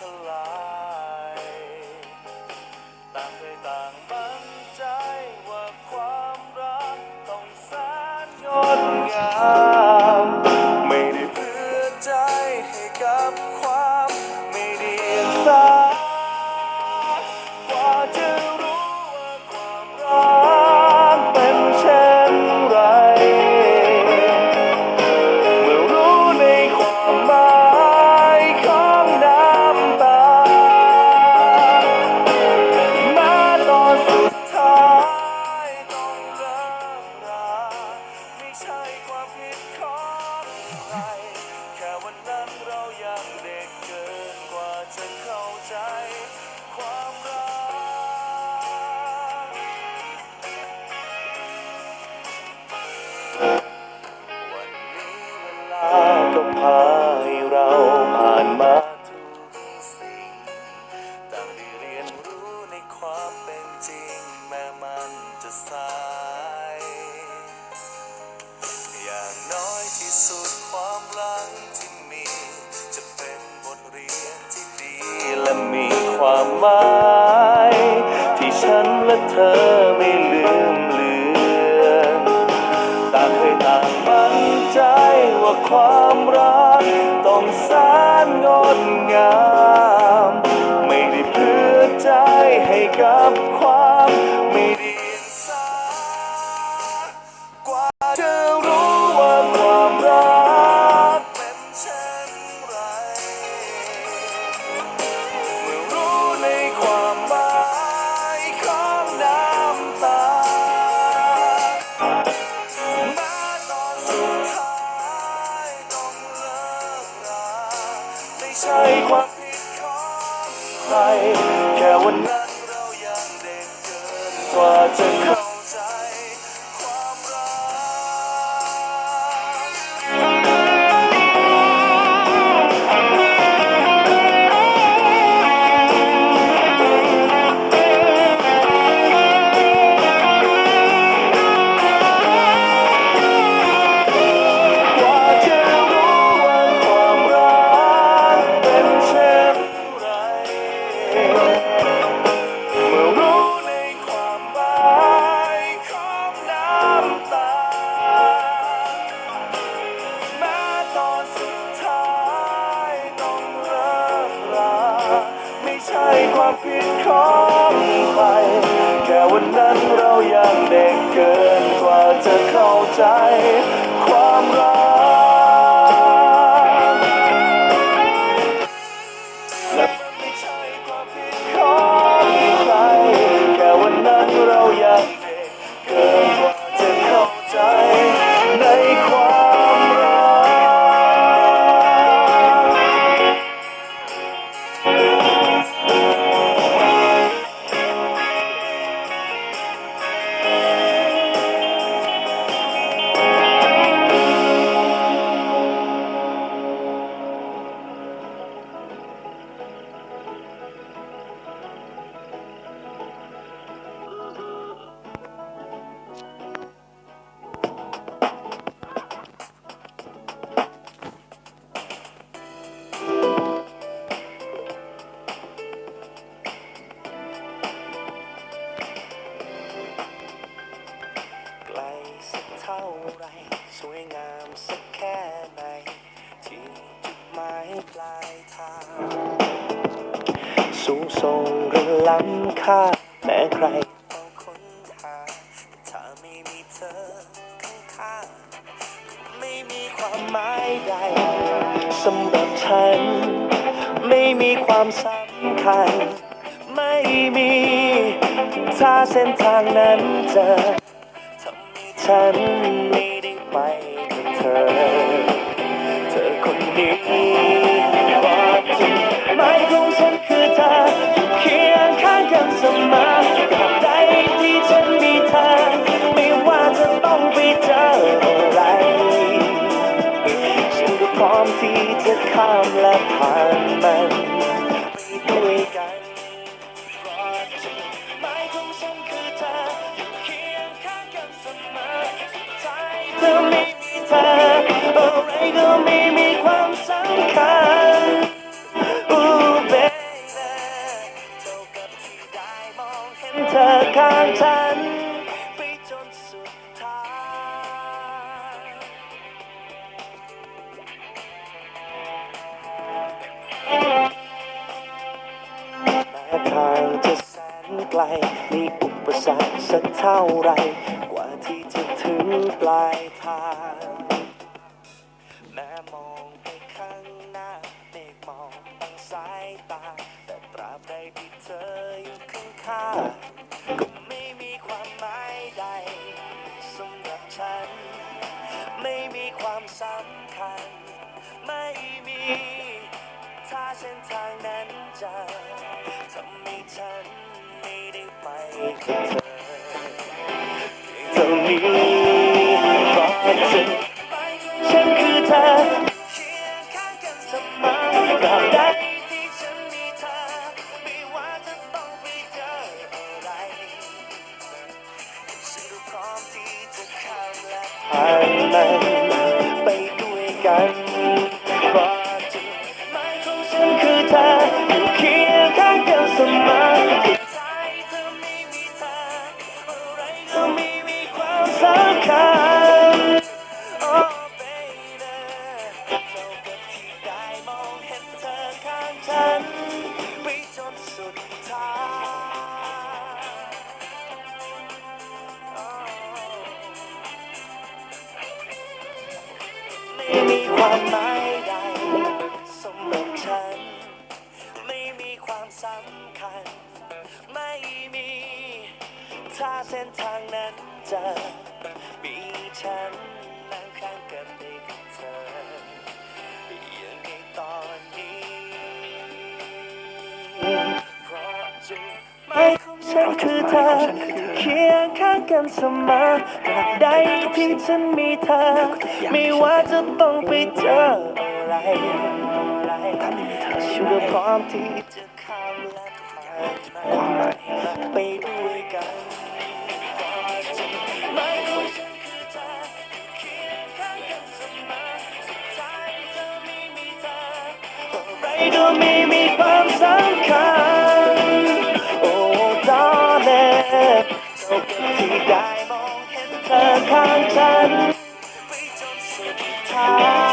ทลายต่างเคยต่างบันใจว่าความรักต้องแสนงดงาม หมายที่ฉันและเธอไม่ลืมเลือนต่างเคยต่างมั่นใจว่าความ ใช่ความผิดของใครแค่วันนั้นเรายังเด็กเกินกว่าจะเข้า Oh. สูงส่งหรือล้ำค่าแม้ใครเฝ้าค้นหาถ้าไม่มีเธอข้างๆไม่มีความหมายใดสำหรับฉัน ไม่มีความสำคัญ ไม่มี ถ้าเส้นทางนั้นเจอทำให้ฉันไม่ได้ไปกับเธอามและผ่านมันไปด้วยกันหมายของฉันคือเธออยู่เคียงข้างกันเสมอสุดท้ายเธอไม่มีเธออะไรก็ไม่มีความสำคัญ Ooh baby เท่ากับที่ได้มองเห็นเธอข้างฉัน สรรคสักเท่าไร กว่าที่จะถึงปลายทางแม้มองไปข้างหน้าเมฆมองตั้งสายตา แต่ตราบใดที่เธออยู่ข้างๆก็ไม่มีความหมายใดสำหรับฉัน ไม่มีความสำคัญ ไม่มี ถ้าเส้นทางนั้นจะทำให้ฉัน เธอเท่านี้เพราะฉันฉันคือเธอข้างกันเสมอตราบใดที่ฉันมีเธอไม่ว่าจะต้องไปเจออะไรฉันก็พร้อมที่จะข้ามและผ่านมันไปด้วยกัน ถ้าเส้นทางนั้นจะมีฉันนั่งข้างกันไปกับเธออย่างในตอนนี้ เพราะจุดหมายของฉันคือเธอเคียงข้างกันเสมอตราบใดที่ฉันมีเธอ ไม่ว่าจะต้องไปเจออะไรอะไรถ้าไม่มีเธอฉันก็พร้อมที่ ไม่มีความสำคัญ โอ้ตอนแรกโชคที่ได้มองเห็นเธอข้างฉันไปจนสุดทาย